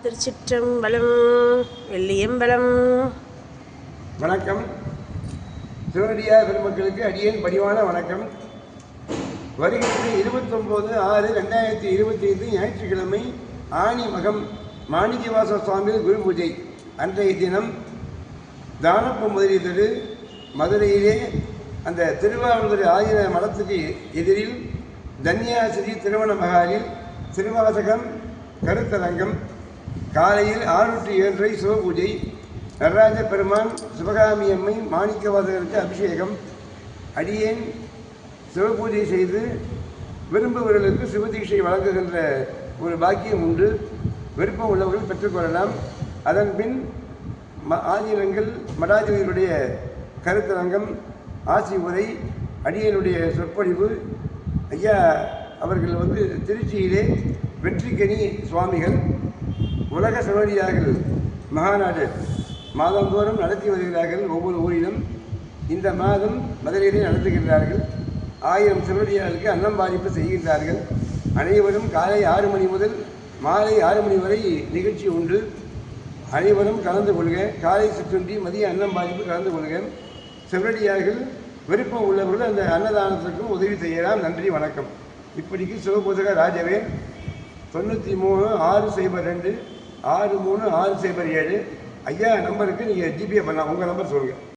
திருச்சிற்றம்பலம் வெள்ளியம்பலம். வணக்கம். சிவனடியார் பெருமக்களுக்கு அடியேன் பணிவான வணக்கம். வருகின்ற இருபத்தொம்போது ஆறு ரெண்டாயிரத்தி இருபத்தி ஐந்து ஞாயிற்றுக்கிழமை ஆணி மகம் மாணிக்கவாச சுவாமிகள் குரு பூஜை. அன்றைய தினம் தானப்ப முதலிய மதுரையிலே அந்த திருவாவூர் ஆயிர மடத்துக்கு எதிரில் தன்யாசிரி திருமண மகாலில் திருவாசகம் கருத்தரங்கம் காலையில் ஆறு டு ஏழரை சிவபூஜை நடராஜ பெருமான் சிவகாமி அம்மை மாணிக்கவாசகருக்கு அபிஷேகம் அடியேன் சிவபூஜை செய்து விரும்புபவர்களுக்கு சிவதீட்சை வழங்குகின்ற ஒரு பாக்கியம் உண்டு. விருப்பம் உள்ளவர்கள் பெற்றுக்கொள்ளலாம் அதன் பின் ம ஆதீனங்கள் மடாதிபதிகளுடைய கருத்தரங்கம் ஆசி உரை அடியனுடைய சொற்பொழிவு. ஐயா அவர்கள் வந்து திருச்சியிலே வெற்றிக்கனி சுவாமிகள். உலக சிவனடியார்கள் மகாநாடு மாதந்தோறும் நடத்தி வருகிறார்கள் ஒவ்வொரு ஊரிலும். இந்த மாதம் மதுரையிலே நடத்துகின்றார்கள். ஆயிரம் சிவனடியார்களுக்கு அன்னம்பாதிப்பு செய்கின்றார்கள். அனைவரும் காலை ஆறு மணி முதல் மாலை ஆறு மணி வரை நிகழ்ச்சி உண்டு அனைவரும் கலந்து கொள்க. காலை சிற்றுண்டி மதிய அன்னம் பாதிப்பு கலந்து கொள்க. செவரடியார்கள் விருப்பம் உள்ளவர்கள் அந்த அன்னதானத்திற்கும் உதவி செய்யலாம். நன்றி வணக்கம். இப்படிக்கு சிவபோதக ராஜவே தொண்ணூற்றி மூணு ஆறு சைபர் ரெண்டு ஆறு மூணு ஆறு சைபர் ஏழு. ஐயா நம்பருக்கு நீங்கள் ஜிபே பண்ணலாம். உங்கள் நம்பர் சொல்லுங்கள்